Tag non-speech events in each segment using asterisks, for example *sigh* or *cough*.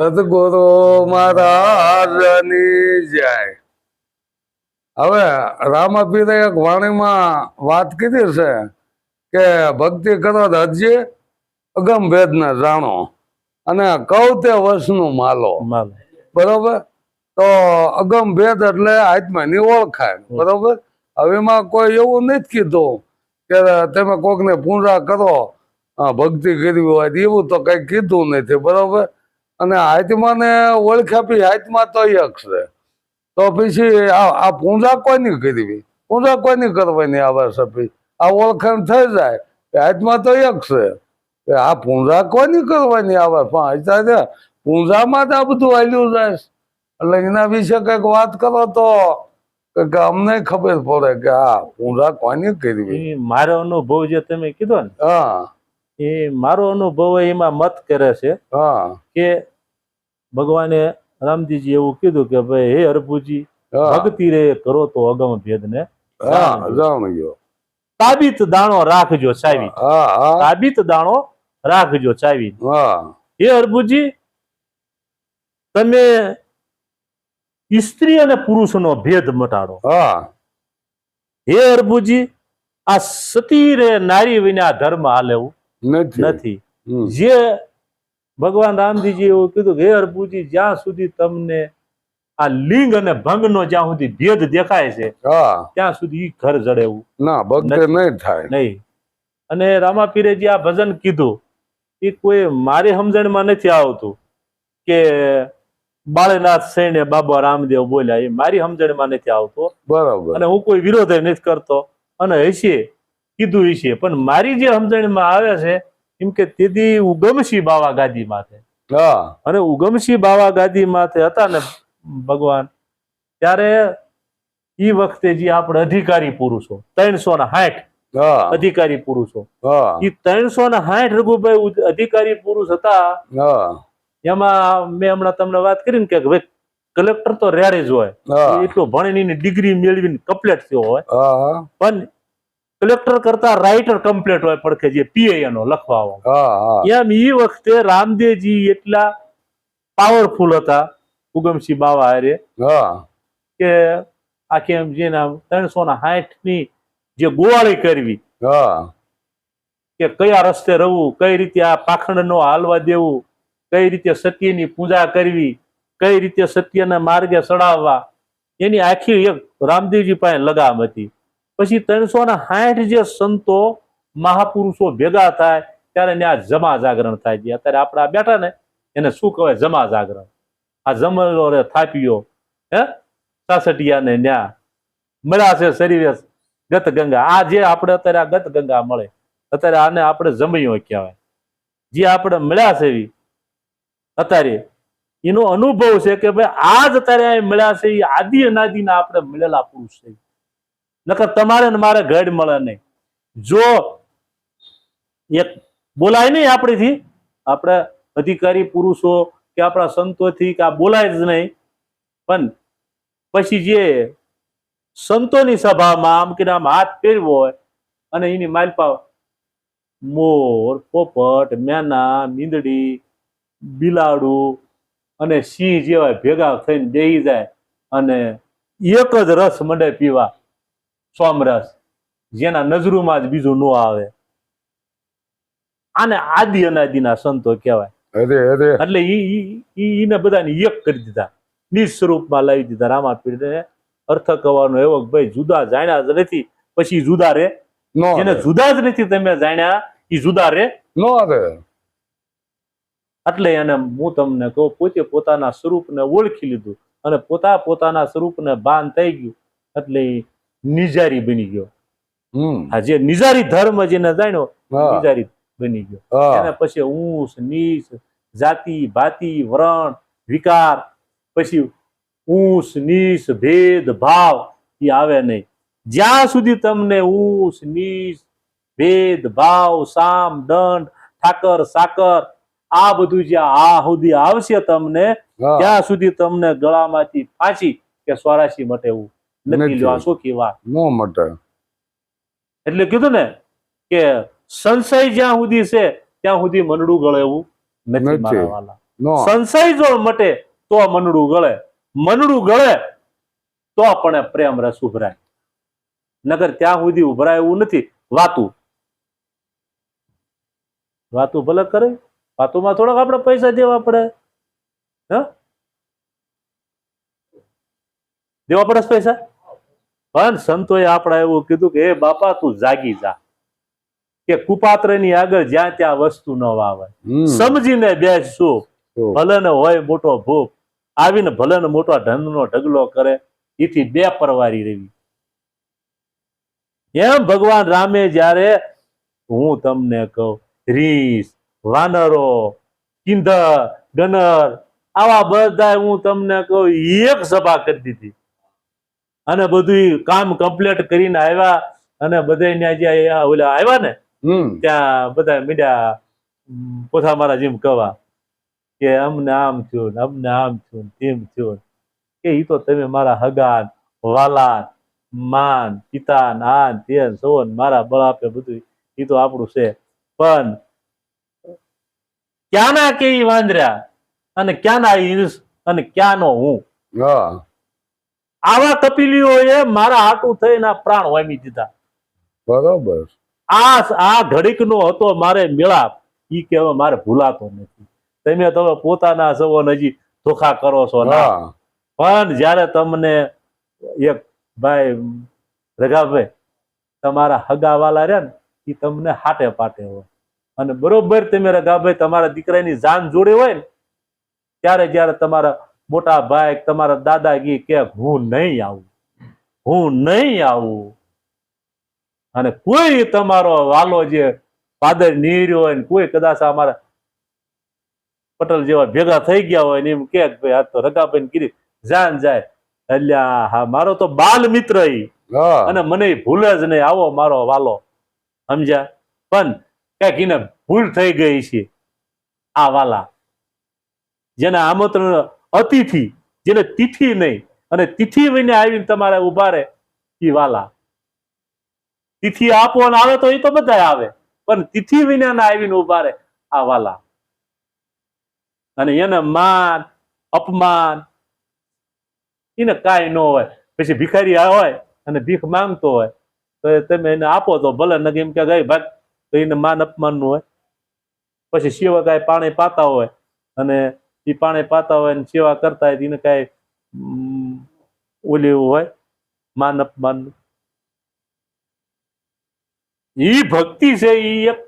સદગુરુ મહારાજની જય. હવે રામાપીરે એક વાણીમાં વાત કીધી છે કે ભક્તિ કરો હજી અગમ ભેદને જાણો અને કઉ તે વસનું માલો. બરોબર? તો અગમ ભેદ એટલે આત્માની ઓળખાય બરોબર? હવે એમાં કોઈ એવું નથી કીધું કે તમે કોકને પૂજા કરો ભક્તિ કરવી હોય એવું તો કઈ કીધું નથી. બરોબર? અને આત્માને ઓળખ આપી આત્મા તો એક છે. તો પછી આ પૂજા કોની કરવી? પૂજા કોની કરવાની આવે સપી આ ઓળખાણ થઈ જાય હાથમાં તો એક છે. આ પૂજા કોની કરવાની આવે પણ પૂજામાં જ આ બધું હાલ્યું જાય એટલે એના વિશે કંઈક વાત કરો તો કે અમને ખબર પડે કે આ પૂજા કોની કરવી? મારો અનુભવ જે તમે કીધો ને હા. એ મારો અનુભવ એમાં મત કરે છે હા. કે ભગવાને રામજીજી એવું કીધું કે ભાઈ હે હરભુજી ભક્તિ રે કરો તો અગમ ભેદ ને તાબીત દાણો રાખજો ચાવી હા દાણો રાખજો ચાવી હે. હરભુજી તમે સ્ત્રી અને પુરુષનો ભેદ મટાડો. હા. હે હરભુજી આ સતી રે નારી વિના ધર્મ હાલેવું નથી. જે ભગવાન રામજીજી એવું કીધું કે હે હરભુજી જ્યાં સુધી તમને આ લિંગ અને ભંગ નો જ્યાં સુધી ભેદ દેખાય છે ત્યાં સુધી ઘર જડે એવું ના ભક્તિ નહીં થાય. નહીં. અને રામાપીરેજી આ ભજન કીધું એ કોઈ મારી સમજણમાં નથી આવતું કે બાળનાથ સૈને બાબા રામદેવ બોલ્યા એ મારી સમજણમાં નથી આવતો. બરાબર. અને હું કોઈ વિરોધ નથી કરતો. અને હશે કીધું હશે. પણ મારી જે સમજણમાં આવે છે એમ કે તેથી ઉગમસિંહ બાવા ગાદી માથે. અને ઉગમસિંહ બાવા ગાદી માથે હતા ને ભગવાન ત્યારે એ વખતે જે આપણે અધિકારી પુરુષો ત્રણસો ને હાઠ અધિકારી પુરુષો એ ત્રણસો ને હાઠ રઘુભાઈ અધિકારી પુરુષ હતા. એમાં મેં હમણાં તમને વાત કરી ને કે ભાઈ કલેક્ટર તો રેડે જ હોય. એટલો ભણીને ડિગ્રી મેળવીને કમ્પ્લીટ થયો હોય. પણ કલેક્ટર કરતા રાઇટર કમ્પ્લેટ હોય પડખે જે પીએ એનો લખવા એમ એ વખતે રામદેવજી એટલા પાવરફુલ હતા ઉગમસિંહ બાવા હારે કે આખી એમ જે ત્રણસો ને સાઠની જે ગોવાળી કરવી કે કયા રસ્તે રહેવું કઈ રીતે આ પાખંડ નો હાલવા દેવું કઈ રીતે સત્યની પૂજા કરવી કઈ રીતે સત્યના માર્ગે ચડાવવા એની આખી એક રામદેવજી પાસે લગામ હતી. પછી ત્રણસો ને સાઠ જે સંતો મહાપુરુષો ભેગા થાય, ત્યારે ત્યાં જમા જાગરણ થાય છે. અત્યારે આપણા બેઠા ને, એને શું કહેવાય? જમા જાગરણ. આ જમલો રે થાપ્યો, હે? સાસટિયા ને ન્યા મળ્યા છે શરીરે ગત ગંગા આ જે આપણે અત્યારે આ ગત ગંગા મળે, અત્યારે આને આપણે જમ્યો કહેવાય. જે આપણે મળ્યા છે એવી અત્યારે એનો અનુભવ છે કે ભાઈ આ જ અત્યારે મળ્યા છે એ આદિ અનાદિના આપણે મળેલા પુરુષ છે નકર તમારે ને મારે ઘડ મળે નહીં. જો એક બોલાય નહીં આપણીથી, આપણે અધિકારી, પુરુષો કે આપણા સંતોથી કે આ બોલાય જ નહીં, પણ પછી જે સંતોની સભામાં આમ કે આમ હાથ ફેરવો હોય અને એની માલપા મોર, પોપટ, મેના મીંદડી બિલાડું અને સિંહ જેવા ભેગા થઈને બેહી જાય અને એક જ રસ મંડે પીવા. સોમરસ જેના નજરોમાં જ બીજું ન આવે. આને આદિ અનાદિના સંતો કહેવાય. એટલે ઈને બધાને એક કરી દીધા. નિજ સ્વરૂપમાં લાવી દીધા. રામાપીરને અર્થ કહેવાનો એવો ભાઈ જુદા જાણ્યા જ નથી. પછી જુદા રે. જેને જુદા જ નથી તમે જાણ્યા એ જુદા રે. નો રે એટલે એને હું તમને કહું પોતે પોતાના સ્વરૂપને ઓળખી લીધું. અને પોતા પોતાના સ્વરૂપને ભાન થઈ ગયું. એટલે નિજારી બની ગયો. જે નિજારી ધર્મ જેને જાણ્યો નિજારી બની ગયો. એના પછી ઊંસ નીચ જાતિ ભાતિ વરણ વિકાર પછી ઊંસ નીચ ભેદ ભાવ એ આવે નહીં. જ્યાં સુધી તમને ઊંસ નીચ ભેદ ભાવ સામ દંડ ઠાકર સાકર આ બધું જે આ સુધી આવશે તમને ત્યાં સુધી તમને ગળામાંથી ફાંસી કે સ્વરાશી માટે એવું નથી નથી. આ શું વાત નો મટે. એટલે કીધું ને કે સંશય જ્યાં સુધી છે ત્યાં સુધી મનડું ગળે એવું નથી નથી. મારા વાલા સંશય જો મટે તો મનડું ગળે. મનડું ગળે તો પણ પ્રેમ રસ ઉભરાય. નગર ત્યાં સુધી ઉભરાય એવું નથી. વાતું. વાતું ભલે કરે વાતુમાં થોડાક આપણે પૈસા દેવા પડે. હ? દેવા પડે પૈસા? પણ સંતોએ આપણા એવું કીધું કે હે બાપા તું જાગી જા. કે કુપાત્રની આગળ જ્યાં ત્યાં વસ્તુ ન વાવાય. સમજીને બેસશું ભલે ને હોય મોટો ભૂપ આવીને ભલે ને મોટો ધનનો ઢગલો કરે. એથી બે પરવારી રહેવી એમ ભગવાન રામે જ્યારે હું તમને કહું રીસ વાનરો કિંધર ગનર આવા બધા હું તમને કહું એક સભા કરી દીધી. અને બધું કામ કમ્પ્લીટ કરીને આવ્યા અને બધા જ્યાં ઓલા આવ્યા ને ત્યાં બધા મીડિયા પોતા મારા જેમ કવા કે અમને આમ થયું ને અમને આમ થયું તેમ થયું કે એ તો તમે મારા હગાન વાલાન માન પિતાન આન તેન સોન મારા બળાપે બધું એ તો આપણું છે. પણ ક્યાંના કે ઈ વાંદર્યા અને ક્યાંના ઈંસ? અને ક્યાંનો હું? હા. આવા કપિલીઓએ મારા હાટું થઈને પ્રાણ વામી દીધા. બરોબર. આ આ ઘડીકનો હતો મારે મેળાપ. ઈ કહેવા મારે ભૂલાતો નથી. તમે તમે પોતાના સવો હજી ધોખા કરો છો ના. પણ જ્યારે તમને એક ભાઈ રઘાભાઈ તમારા હગાવાલા રહ્યા ને એ તમને હાટે પાટે હોય. અને બરોબર તમે રઘાભાઈ તમારા દીકરાની જાન જોડે હોય ને ત્યારે જ્યારે તમારા મોટા ભાઈ તમારા દાદાગી કે હું નહીં આવું હું નહીં આવું. અને કોઈ તમારો વાલો જે પાદર નીર્યો હોય કોઈ કદાચ અમારા પટેલ જેવા ભેગા થઈ ગયા હોય ને એમ કે ભાઈ આ તો રગાભાઈ કીધી જાન જાય. અલ્યા હા મારો તો બાલ મિત્ર અને મને ભૂલે જ નહીં આવો મારો વાલો. સમજ્યા? પણ ક્યાંક એને ભૂલ થઈ ગઈ છે. આ વાલા. જેને આમંત્રણ અતિથિ, જેને તિથિ નહીં, અને તિથિ વિને આવીને તમારે ઊભા રહે, એ વાલા. તિથિ આપો અને આવે તો એ તો બધા આવે, પણ તિથિ વિના આવીને ઊભા રહે આ વાલા. અને એને માન, અપમાન, એને કાંઈ ન હોય. પછી ભિખારી હોય અને ભીખ માંગતો હોય, તો તમે એને આપો તો ભલે નકે એમ કે ગઈ ભાગ તો એને માન અપમાનનું હોય. પછી સેવા કાંઈ પાણી પાતા હોય અને એ પાણી પાતા હોય ને સેવા કરતા હોય એને કાંઈ ઓલી હોય માન અપમાન ઈ ભક્તિ છે ઈ એક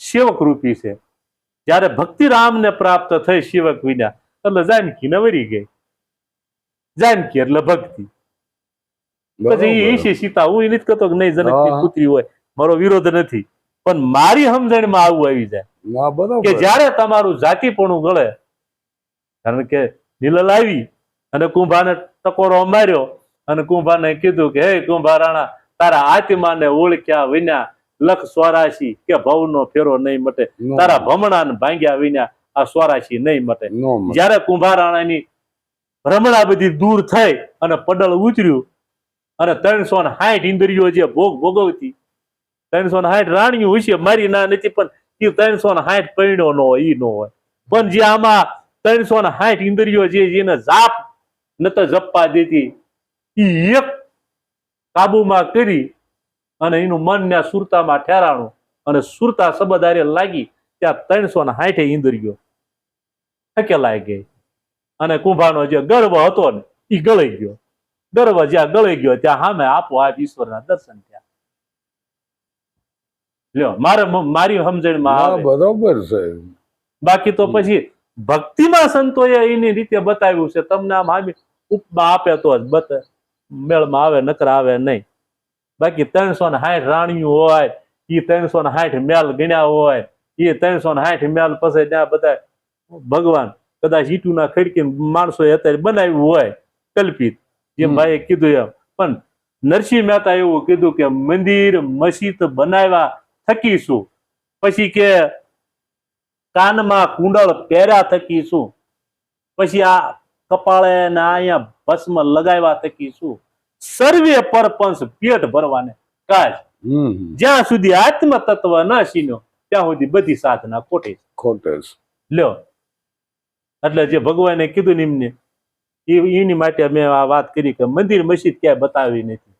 સેવક રૂપી છે. જ્યારે ભક્તિ રામને પ્રાપ્ત થઈ સેવક વિના એટલે જાનકી નવરી ગઈ. જાનકી એટલે ભક્તિ. પછી ઈ છે સીતા હું એ નથી કહેતો કે નહીં જનકની. પુત્રી હોય મારો વિરોધ નથી. પણ મારી સમજણમાં આવું આવી જાય. કે જ્યારે તમારું જાતિપણું ગળે કારણ કે નીલલ આવી અને કુંભાને ટકોરો માર્યો અને કુંભાને કીધું કે હે કુંભારાણા તારા આત્માને ઓળખ્યા વિના લખ સ્વરાશી કે ભવનો ફેરો નહીં મટે. તારા ભમણાને ભાંગ્યા વિના આ સ્વરાશી નહીં મટે. જયારે કુંભા કુંભારાણાની ભ્રમણા બધી દૂર થઈ અને પડલ ઉતર્યું અને ત્રણસો ને સાઠ ઇન્દ્રિયો જે ભોગ ભોગવતી ત્રણસો ને સાઠ રાણીઓ હોય મારી ના નથી પણ એ ત્રણસો ને સાઠ પૈણો નો હોય ઈ નો હોય. પણ જે આમાં ત્રણસો ને સાઠ ઇન્દ્રિયો જે જેને જાપ નત જપવા દેતી. ઈ એક કાબુમાં કરી અને એનું મન ને સુરતામાં ઠેરાણું અને સુરતા સબદારે લાગી ત્યાં ત્રણસો ને સાઠે ઇન્દ્રિયો. થકેલાઈ ગઈ. અને કુંભાનો જે ગર્વ હતો ને એ ગળી ગયો. ગર્વ જ્યાં ગળી ગયો ત્યાં સામે આપો આપ ઈશ્વરના દર્શન થયા. લ્યો મારે મારી સમજણમાં બરોબર છે. બાકી તો પછી ભક્તિમાં સંતોએ એની રીતે બતાવ્યું છે. તમને આમ આમી ઉપમા આપે તો જ બત મેળમાં આવે નકર આવે નહીં. બાકી ત્રણસો ને સાઠ રાણીઓ હોય એ ત્રણસો ને સાઠ મેલ ગણ્યા હોય એ ત્રણસો ને સાઠ મેલ પછી ત્યાં બધા ભગવાન કદાચ ઈટુના ખડકી માણસો અત્યારે બનાવ્યું હોય કલ્પિત. જેમ હમ. ભાઈએ કીધું એમ. પણ નરસિંહ મહેતા એવું કીધું કે મંદિર મસ્જિદ બનાવ્યા થકીશું. પછી કે કાનમાં કુંડળ પહેર્યા થકી શું પછી આ કપાળે ને અહીંયા ભસ્મ લગાવ્યા થકી શું સર્વે પરપંચ પેટ ભરવાને કાજ. જ્યાં સુધી આત્મ તત્વ ન સીન્યો ત્યાં સુધી બધી સાધના ખોટી. ખોટે લ્યો. એટલે જે ભગવાને કીધું એમને એની માટે મેં આ વાત કરી કે મંદિર મસ્જિદ ક્યાંય બતાવી નથી.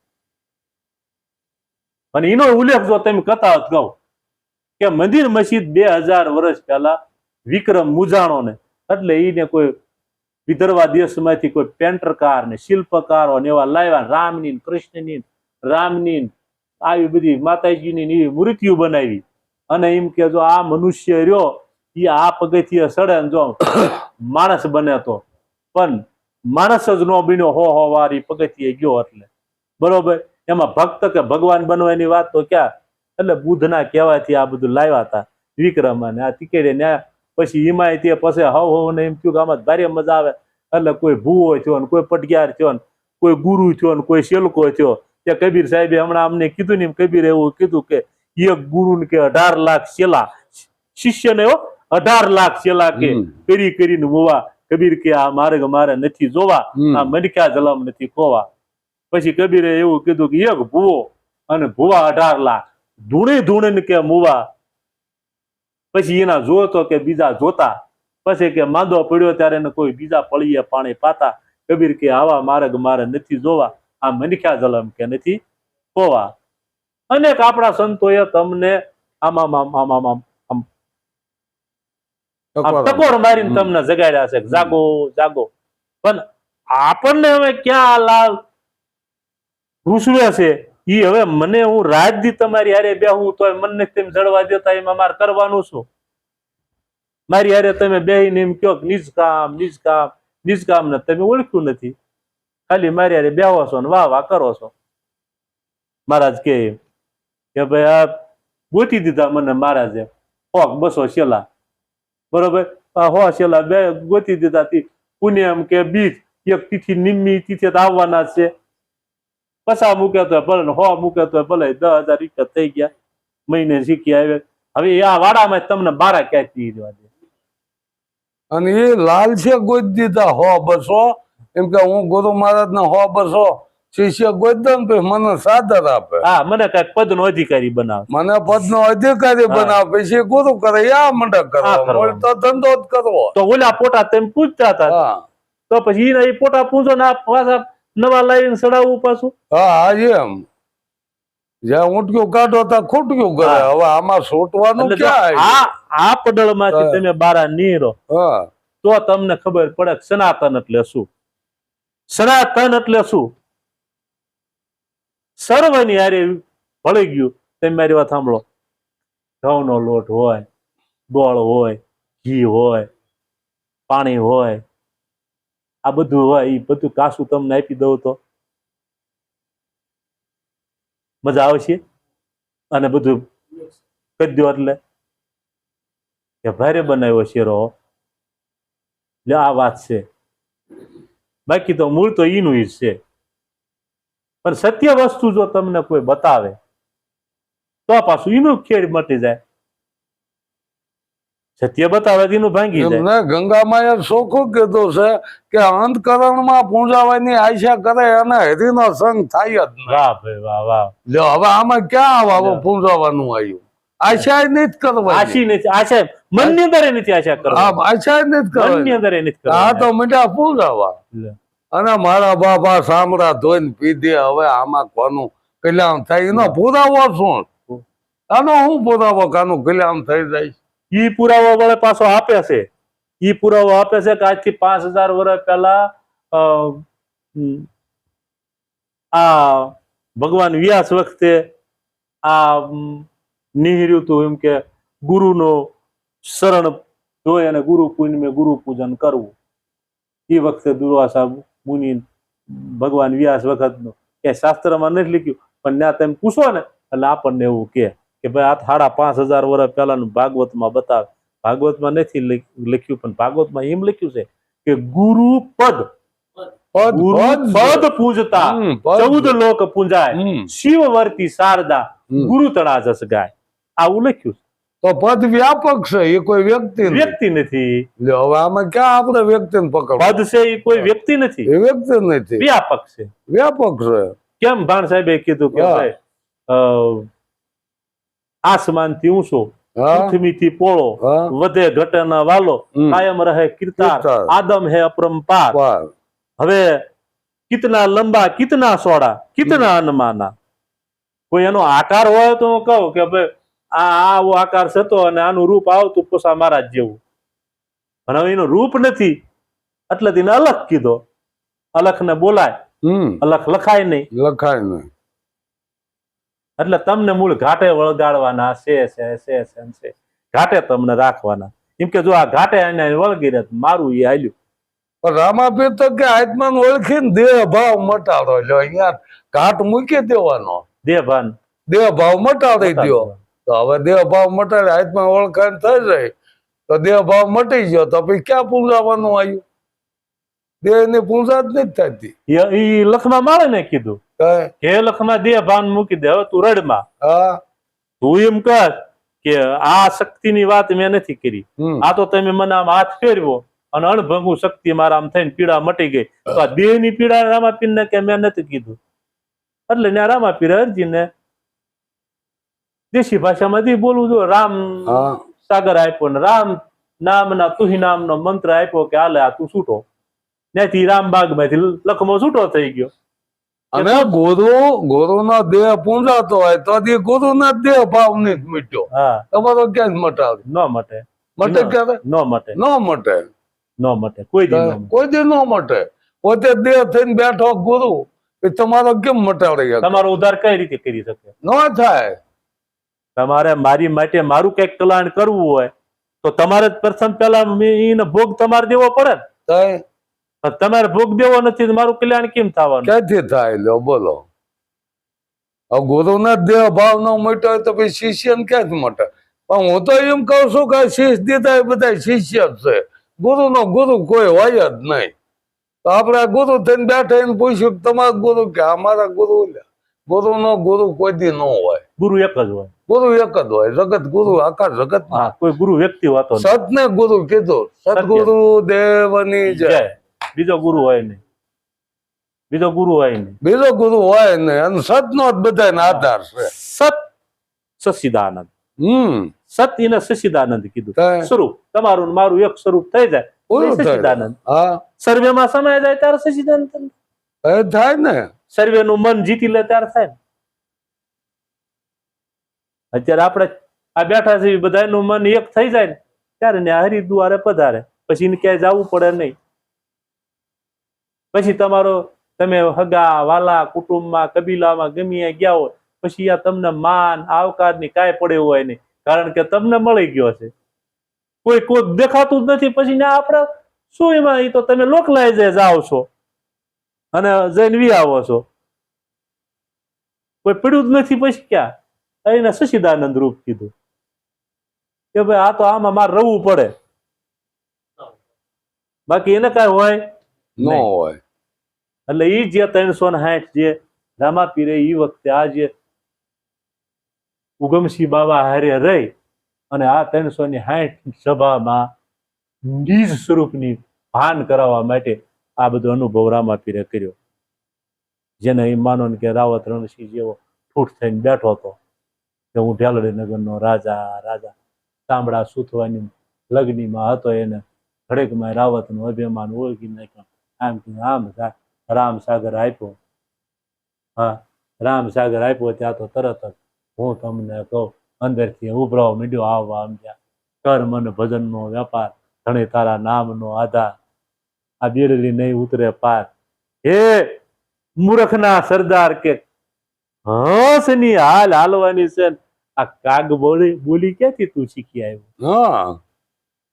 અને એનો ઉલ્લેખ જો તમે કથાવત કહો કે મંદિર મસ્જિદ બે હજાર વર્ષ પહેલા વિક્રમ મુજાણો ને એટલે એને કોઈ વિદર્ભા દેશમાંથી કોઈ પેન્ટરકાર ને શિલ્પકારો ને એવા લાવ્યા રામની કૃષ્ણની રામની આવી બધી માતાજીની એવી મૂર્તિઓ બનાવી. અને એમ કે જો આ મનુષ્ય રહ્યો, એ આ પગથિયે સડે ને જો માણસ બને તો. પણ માણસ જ નો બન્યો, હો હો, વારી પગથિયે ગયો એટલે. બરોબર? એમાં ભક્ત કે ભગવાન બનવાની વાત તો ક્યાં? એટલે બુદ્ધના કહેવાથી આ બધું લાવ્યા હતા વિક્રમ અને આ તિકેડે ને પછી હિમાય તે પછી હવ હવ ને એમ થયું કે આમાં ભારે મજા આવે. એટલે કોઈ ભૂવો થયો ને કોઈ પટગ્યાર થયો ને કોઈ ગુરુ થયો ને કોઈ શેલકો થયો. તે કબીર સાહેબે હમણાં અમને કીધું ને એમ કબીર એવું કીધું કે એક ગુરુ ને કે અઢાર લાખ શેલા શિષ્ય ને અઢાર લાખ શેલા કે કરી કરીને હોવા. કબીર કે આ માર્ગ મારે નથી જોવા આ મનક્યા જલમ નથી ખોવા. પછી કબીરે એવું કીધું કે એક ભૂવો અને ભૂવા અઢાર લાખ. ધૂણે ધૂણે કે મુવા. પછી એના જોતો કે બીજા જોતા. પછી કે માંદો પડ્યો ત્યારે એને કોઈ બીજા પળીએ પાણી પાતા. કબીર કે આવા માર્ગ મારે નથી જોવા. આ મનખ્યા જલમ કે નથી ખોવા અનેક આપણા સંતોએ તમને આમાં આમ આમ આમ આમ આમ ટકોર મારીને તમને જગાડ્યા છે. જાગો જાગો. પણ આપણને હવે ક્યાં લાલ રૂસવે છે? ઈ હવે મને હું રાત દી તમારી હારે બેહું તો મને તેમ જળવા દેતા એમાં મારે કરવાનું શું મારી હારે તમે બેહીને એમ કહો કે નિષ્કામ નિષ્કામ નિષ્કામ ને તમે ઓળખ્યું નથી. ખાલી મારી હારે બેહો છો ને વાહ વાહ કરો છો. મહારાજ કે એમ કે ભાઈ આ ગોતી દીધા મને મહારાજે. હોક બસો શેલા બરોબર? હો છેલ્લા બે ગોતી દીધા તી. પુણ્યમ કે બીજ. એક તિથિ નિમ્મી તિથિ આવવાના છે. પસા મૂકે તો ભલે હો મૂકે તો ભલે દસ હજાર રૂપિયા થઈ ગયા. મહિને શીખી આવે હવે આ વાડામાં તમને બારા પી દેવા દે. અને એ લાલ છે ગોદ દીધા હો બસો. એમ કે હું ગુરુ મહારાજ ને હો બસો. શિષ્ય ગોદ દઉં મને સાદર આપે. હા મને કંઈક પદ નો અધિકારી બનાવે મને પદ નો અધિકારી. બનાવે પછી ગુરુ કરે આ મંડે. બોલ તો ધંધો જ કરવો. તો ઓલા પોટા તેમ પૂછતા હતા. હા. તો પછી એ પોટા પૂછો ને પાછા નવા લાઈન ચડાવવું પાછું? હા એમ. જ્યાં ઊંટક્યું કાઢો ત્યાં ખૂટક્યું કરે. હવે આમાં સોટવાનું ક્યાં આ? આ પડળમાંથી તમે બારા નીરો. તો તમને ખબર પડે સનાતન એટલે શું? સનાતન એટલે શું? સર્વની હારે ભળી ગયું. તમે મારી વાત સાંભળો. ઘઉંનો લોટ હોય ગોળ હોય ઘી હોય પાણી હોય આ બધું હોય એ બધું કાસું તમને આપી દઉં તો. મજા આવશે અને બધું કરી દો એટલે. કે ભારે બનાવ્યો શેરો. એટલે આ વાત છે. બાકી તો મૂળ તો ઈ જ છે. પણ સત્ય વસ્તુ જો તમને કોઈ બતાવે, તો પાછું ઈનું ખેડ મટી જાય. સત્ય બતાવે તો એનું ભાંગી જાય. ગંગામાં એ ચોખ્ખું કીધું છે કે અંતકરણમાં પૂંજાવાની આશા કરે અને હરિનો સંગ થાય જ નહીં. વાહ ભાઈ વાહ વાહ. લ્યો હવે આમાં ક્યાં આવે. પૂંજાવાનું આવ્યું? આશા નહીં કરવાની. આશી નથી આશા મનની અંદર નથી આશા કરવા આ આશા નથી મનની અંદર નથી આ તો મીઠા પૂંજાવા અને મારા બાપા સામડા ધોઈને પીધે હવે આમાં કોનું કલ્યાણ થાય? એનો પુરાવો શું? આનો હું પુરાવો કાનું કલ્યાણ થઈ જાય? ઈ પુરાવો વળે પાછો આપે છે. ઈ પુરાવો આપે છે કે આજથી પાંચ હજાર વર્ષ પહેલા આ ભગવાન વ્યાસ વખતે આ નિહર્યું હતું એમ કે ગુરુનો શરણ જોઈ અને ગુરુ પૂનમે ગુરુ પૂજન કરવું. એ વખતે દુર્વાસા મુનિ ભગવાન વ્યાસ વખતનો કે શાસ્ત્રમાં નથી લખ્યું, પણ ત્યાં તમે પૂછો ને, એટલે આપણને એવું કે કે ભાઈ આ સાડા પાંચ હજાર વર્ષ પહેલાનું ભાગવતમાં બતાવે. ભાગવતમાં નથી લખ્યું પણ ભાગવતમાં એમ લખ્યું છે કે ગુરુ પદ પદ ગુરુ પદ. પદ પૂજતા ચૌદ લોક પૂંજાય. શિવ વર્તી શારદા ગુરુ તળા જસ ગાય. આવું લખ્યું તો પદ વ્યાપક છે એ કોઈ વ્યક્તિ વ્યક્તિ નથી. હવે આમાં ક્યાં આપણે વ્યક્તિને પદ છે એ કોઈ વ્યક્તિ નથી. એ વ્યક્તિ નથી. વ્યાપક છે. વ્યાપક છે. કેમ ભાણ સાહેબે કીધું કે આસમાનથી ઊંચો પૃથ્વીથી પોળો વધે ઘટે ન વાલો કાયમ રહે કીર્તાર. આદમ હે અપરંપાર. હવે કિતના લંબા કિતના સોડા કિતના અનમાના? કોઈ એનો આકાર હોય તો હું કહું કે ભાઈ આ આવો આકાર થતો અને આનું રૂપ આવતું પોસા મહારાજ જેવું. પણ હવે એનું રૂપ નથી એટલે તેને અલખ કીધો. અલખ ને બોલાય અલખ લખાય નહીં. લખાય ને એટલે તમને મૂળ ઘાટે વળગાડવાના છે છે છે છે છે. ઘાટે તમને રાખવાના. એમ કે જો આ ઘાટે એને વળગી રહે મારું એ હાલ્યું. પણ રામાપીર તો કે આત્માન ઓળખીને દેહ ભાવ મટાડો જો અહીંયા ઘાટ મૂકી દેવાનો. દેહ ભાન દેહ ભાવ મટાડી દો તો હવે દેહ ભાવ મટાડે આત્મા ઓળખાણ થઈ જાય. તો દેહ ભાવ મટી ગયો. તો પછી ક્યાં પૂજાવાનું આવ્યું? દેહની પૂજા જ નથી થતી. એ લખમા માળે ને કીધું. કે લખમાં દેહ ભાન મૂકી દે. હવે તું રડમાં. હા. તું એમ કર કે આ શક્તિની વાત મેં નથી કરી. આ તો તમે મને આમ હાથ ફેરવો અને અણભંગુ શક્તિ મારા આમ થઈને પીડા મટી ગઈ. તો આ દેહની પીડા રામાપીરને કે મેં નથી કીધું? એટલે ને રામાપીર અરજીને દેશી ભાષામાંથી બોલવું જો રામ સાગર આપ્યો ને રામ નામના તુહી નામનો મંત્ર આપ્યો કે હાલે આ તું છૂટો. ત્યાંથી રામબાગમાંથી લખમો છૂટો થઈ ગયો. અને ગુરુ ગુરુ નો દેહ પૂંજાતો હોય તો ગુરુ ના દેહ ભાવ નહીં મીટ્યો. તમારો ક્યાં મટાવે ન મટે. મટે ક્યારે? ન મટે. ન મટે. ન મટે. કોઈ દી કોઈ દી ન મટે. પોતે દેહ થઈને બેઠો ગુરુ એ તમારો કેમ મટાડી તમારો ઉધાર કઈ રીતે કરી શકે? ન થાય. તમારે મારી માટે મારું કંઈક કલ્યાણ કરવું હોય તો તમારે જ પ્રથમ પેલા મે- ભોગ તમારે દેવો પડે ને. તમારે ભોગ દેવો નથી મારું કલ્યાણ કેમ થવાનું? ક્યાંથી થાય લ્યો બોલો. ગુરુના ગુરુ દેહ ભાવ ન મટ્યો હોય તો પછી શિષ્ય ક્યાંથી મટે? પણ હું તો એમ કઉ છું કે શિષ્ય દીધા એ બધા શિષ્ય જ છે. ગુરુ નો ગુરુ કોઈ હોય જ નહીં. તો આપણે ગુરુ થઈને બેઠા એને પૂછ્યું તમારા ગુરુ કે અમારા ગુરુ ગુરુ નો ગુરુ કોઈ દી ન હોય. ગુરુ એક જ હોય. ગુરુ એક જ હોય. જગત ગુરુ આખા જગત કોઈ ગુરુ વ્યક્તિ વાતો. સત ને ગુરુ કીધું. સદગુરુ દેવની જય. બીજો ગુરુ હોય નહીં. બીજો ગુરુ હોય નહીં. બીજો ગુરુ હોય નહીં. અને સત નો જ બધાને આધાર છે. સત સચિદાનંદ હમ. સત એને સચિદાનંદ કીધું. સ્વરૂપ. તમારું મારું એક સ્વરૂપ થઈ જાય. થાય સર્વેમાં સમાય જાય ત્યારે સચિદાનંદ થાય ને. સર્વે નું. મન જીતી લે ત્યારે થાય ને. અત્યારે આપણે આ બેઠા છે બધાનું મન એક થઈ જાય ને. ત્યારે ને હરિદ્વારે પધારે. પછી એને ક્યાંય જવું પડે નહીં. પછી તમારો તમે હગા વાલા કુટુંબમાં કબીલામાં ગમે ગયા હોય પછી આ તમને માન આવકારની કાંઈ પડે હોય નહીં. કારણ કે તમને મળી ગયો છે. કોઈ કોઈ દેખાતું જ નથી. પછી ના આપણે શું એમાં? એ તો તમે લોકલાય જે જાઓ છો. અને જઈને વી આવો છો. કોઈ પડ્યું જ નથી પછી ક્યાં? એને સશિદાનંદ રૂપ કીધું. કે ભાઈ આ તો આમાં મારે રવું પડે. બાકી એને કઈ હોય? ન હોય. એટલે એ જે ત્રણસો ને સાઠ જે રામાપીરે એ વખતે આ જે ઉગમસિંહ બાબા હારે રહી અને આ ત્રણસો ની સાઠ સભામાં નિજ સ્વરૂપની ભાન કરાવવા માટે આ બધો અનુભવ રામાપીરે કર્યો. જેને એ માનો કે રાવત રણસિંહ જેવો ઠૂઠ થઈને બેઠો હતો કે હું ઢેલડી નગરનો રાજા રાજા ચામડા સૂથવાની લગ્નીમાં હતો એને ઘડીકમાં રાવતનું અભિમાન ઓળખી નાખ્યો. આમ કે આમ રા- રામ સાગર આપ્યો. હા રામ સાગર આપ્યો ત્યાં તો તરત જ હું તમને કહું અંદરથી ઉભરાવ મીડ્યો આવવા આમ ત્યાં કર મન ભજનનો વેપાર ધણી તારા નામનો આધાર. આ બિરલી નહીં ઉતરે પાર. હે મૂર્ખના સરદાર કે હસની હાલ હાલવાની છે આ કાગ બોલી બોલી ક્યાંથી તું શીખી આવ્યો? હા.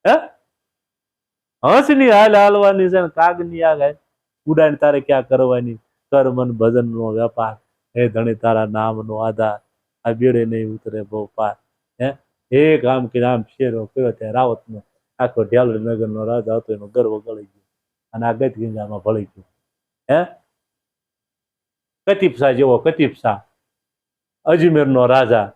હે? હસની હાલ હાલવાની છે કાગની આગ આગળ ઉડાન તારે ક્યાં કરવાની? કર મન ભજનનો વેપાર. હે ધણી, તારા નામનો આધાર. આ બેડે નહીં ઉતરે બહુ પાર. હે? હે આમ કે આમ શેરો કયો ત્યાં રાવતનો. આખો ઢ્યાલડી નગરનો રાજા હતો, એનો ગર્વ ગળી ગયો. અને આ ગત ગંગામાં ભળી ગયો. હે? કતિપસા જેવો કતીપસા અજમેરનો રાજા.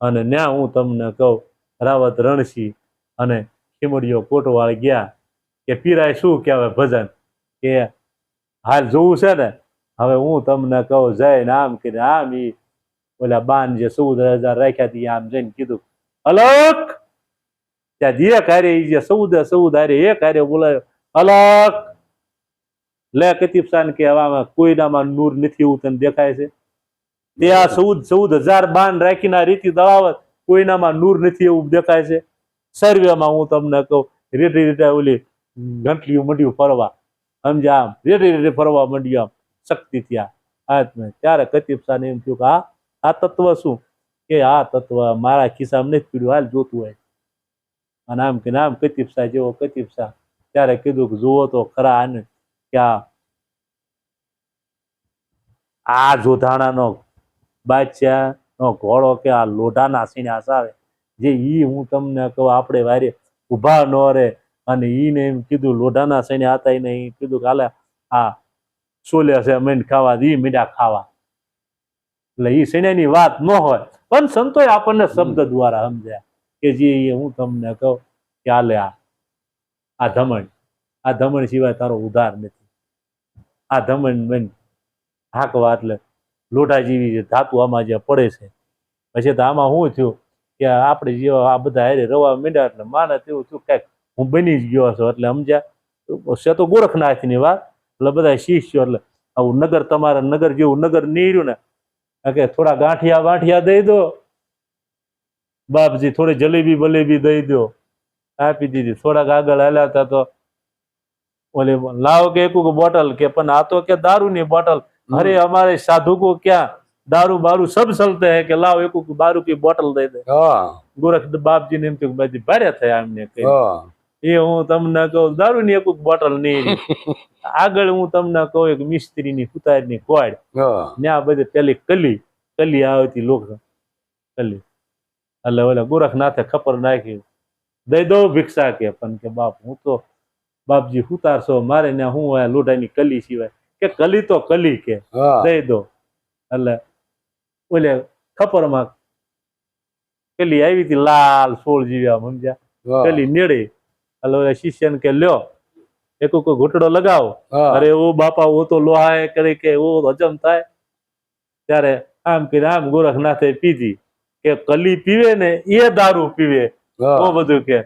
અને ત્યાં હું તમને કહું, રાવત રણસિંહ અને ખીમડીઓ કોટવાળ ગયા કે પીરાય શું કહેવાય ભજન? કે હાલ જોવું છે ને, હવે હું તમને કહું જય આમ કે આમ ઈ ઓલા બાન જે ચૌદ હજાર રાખ્યા હતી આમ જઈને કીધું અલક ત્યાં જે કાર્ય જે ચૌદ ચૌદ હારે એ કાર્ય બોલાયો અલક લે કતીફ સાન કે હવામાં કોઈનામાં નૂર નથી એવું તને દેખાય છે? તે આ ચૌદ ચૌદ હજાર બાન રાખીને આ રીતિ દળાવત, કોઈનામાં નૂર નથી એવું દેખાય છે? સર્વેમાં હું તમને કહું, રેટી રેટા ઓલી ઘંટલીયું મંડ્યું ફરવા સમજ્યા આમ રેડે રેડે ફરવા માંડ્યું આમ શક્તિ થયા. આત્મ ત્યારે કતીફ શાહને એમ થયું કે આ આ તત્વ શું? કે આ તત્વ મારા ખિસ્સામાં નથી પીડ્યું, હાલ જોતું હોય. અને આમ કે નામ કતીફ શાહ જેવો કતીફ શાહ ત્યારે કીધું કે જુઓ તો ખરા આને કે આ આ જોધાણાનો બાદશાહ નો ઘોડો કે આ લોઢાના સીણ્યા આવે. જે ઈ હું તમને કહું, આપણે વારે ઊભા ન રે અને એને એમ કીધું લોઢાના સૈન્ય હતા એને કીધું કે હાલે આ સોલ્યા છે મેં ખાવા ઈ મીડા ખાવા. એટલે એ સૈન્યની વાત ન હોય. પણ સંતોએ આપણને શબ્દ દ્વારા સમજ્યા કે જે હું તમને કહું કે હાલે આ આ ધમણ આ ધમણ સિવાય તારો ઉધાર નથી. આ ધમણ બેન હાકવા એટલે લોટા જેવી જે ધાતુ આમાં જે પડે છે. પછી તો આમાં શું થયું કે આપણે જેવા આ બધા હારે રવા માંડ્યા એટલે માને તેવું થયું કાંઈક હું બની જ ગયો છો. એટલે સમજ્યા? છે તો ગોરખનાથની વાત. એટલે બધા શિષ્યો એટલે આવું નગર તમારા નગર જેવું નગર નીર્યું ને કે થોડા ગાંઠિયા વાંઠિયા દઈ દો. બાપજી થોડી જલેબી બલેબી દઈ દો. આપી દીધી. થોડાક આગળ હાલ્યા હતા તો ઓલે લાવ કે એક બોટલ કે પણ આ તો કે દારૂની બોટલ. અરે અમારે સાધુ કો ક્યાં? દારૂ બારૂ સબ ચલતે હે કે લાવ એક બારૂ કી બોટલ દઈ દે. ગોરખ બાપજી ને એમ કે ભાઈ ભારે થયા એમને કહી એ હું તમને કહું દારૂ ની એક બોટલ નહીં *laughs* આગળ હું તમને કહું એક મિસ્ત્રી ની સુતારની કોડ ને બધી પેલી કલી કલી આવતી લોક. કલી. એટલે ઓલા ગોરખનાથે ખપર નાખી. દઈ દો ભિક્ષા કે પણ કે બાપ હું તો બાપજી ઉતારશો મારે ને હું આ લોઢાની કલી સિવાય. કે કલી તો કલી કે દઈ દો એટલે ઓલે ખપરમાં કલી આવી હતી લાલ સોળ જીવ્યા સમજ્યા? કલી નેડે એટલે શિષ્ય શિષ્યને કે લ્યો એક કોઈ ઘૂંટડો લગાવો. અરે ઓ બાપા ઓ તો લોહા કરી કે ઓ હજમ થાય. ત્યારે આમ કરીને આમ ગોરખનાથે પીધી કે કલી પીવે ને એ દારૂ પીવે. બહુ બધું કે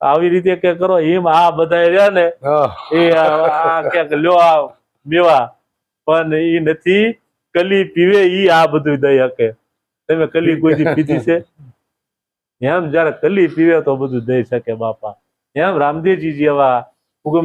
આવી રીતે કે કરો એમ આ બધા રહ્યા ને એ ક્યાંક લ્યો આ મેવા. પણ એ નથી કલી પીવે ઈ આ બધું દઈ શકે તમે કલી કોઈ પીધી છે? એમ જયારે કલી પીવે તો બધું દઈ શકે બાપા. એમ રામદેવજી જેવા